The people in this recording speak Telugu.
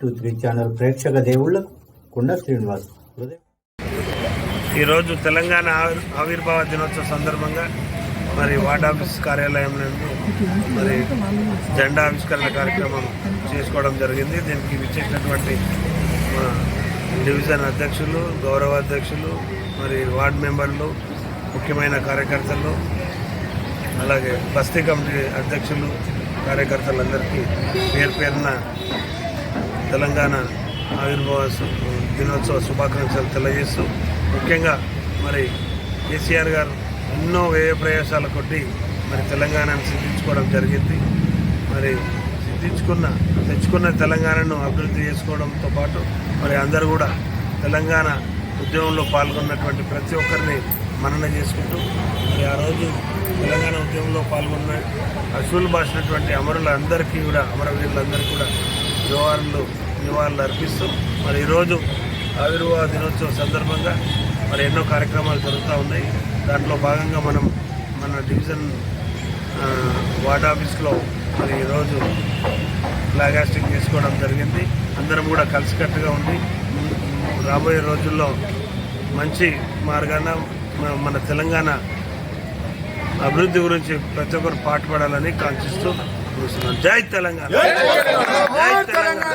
త్రీ ఛానల్ ప్రేక్షక దేవుళ్ళకు కుండ శ్రీనివాస్ ఈరోజు తెలంగాణ ఆవిర్భావ దినోత్సవ సందర్భంగా మరి వార్డ్ ఆఫీస్ కార్యాలయం నందు మరి జెండా ఆవిష్కరణ కార్యక్రమం చేసుకోవడం జరిగింది. దీనికి విచ్చేసినటువంటి మా డివిజన్ అధ్యక్షులు గౌరవ అధ్యక్షులు మరి వార్డ్ మెంబర్లు ముఖ్యమైన కార్యకర్తలు అలాగే బస్తీ కమిటీ అధ్యక్షులు కార్యకర్తలందరికీ పేరు పేరున తెలంగాణ ఆవిర్భావ దినోత్సవ శుభాకాంక్షలు తెలియజేస్తూ ముఖ్యంగా మరి కేసీఆర్ గారు ఎన్నో వ్యయ ప్రయాసాల కొట్టి మరి తెలంగాణను సిద్ధించుకోవడం జరిగింది. మరి సిద్ధించుకున్న తెచ్చుకున్న తెలంగాణను అభివృద్ధి చేసుకోవడంతో పాటు మరి అందరూ కూడా తెలంగాణ ఉద్యమంలో పాల్గొన్నటువంటి ప్రతి ఒక్కరిని మనన చేసుకుంటూ మరి ఆ రోజు తెలంగాణ ఉద్యమంలో పాల్గొన్న అశువులు బాసినటువంటి అమరులందరికీ కూడా అమరవీరులందరికీ కూడా జోహార్లు నివాళులు అర్పిస్తూ మరి ఈరోజు ఆవిర్భావ దినోత్సవం సందర్భంగా మరి ఎన్నో కార్యక్రమాలు జరుగుతూ ఉన్నాయి. దాంట్లో భాగంగా మనం మన డివిజన్ వార్డ్ ఆఫీస్లో మరి ఈరోజు ఫ్లాగ్ హాస్టింగ్ చేసుకోవడం జరిగింది. అందరం కూడా కలిసికట్టుగా ఉండి రాబోయే రోజుల్లో మంచి మార్గాన మన తెలంగాణ అభివృద్ధి గురించి ప్రతి ఒక్కరు పాటుపడాలని కాంక్షిస్తూ ముగిస్తున్నాను. జై తెలంగాణ. జై తెలంగాణ.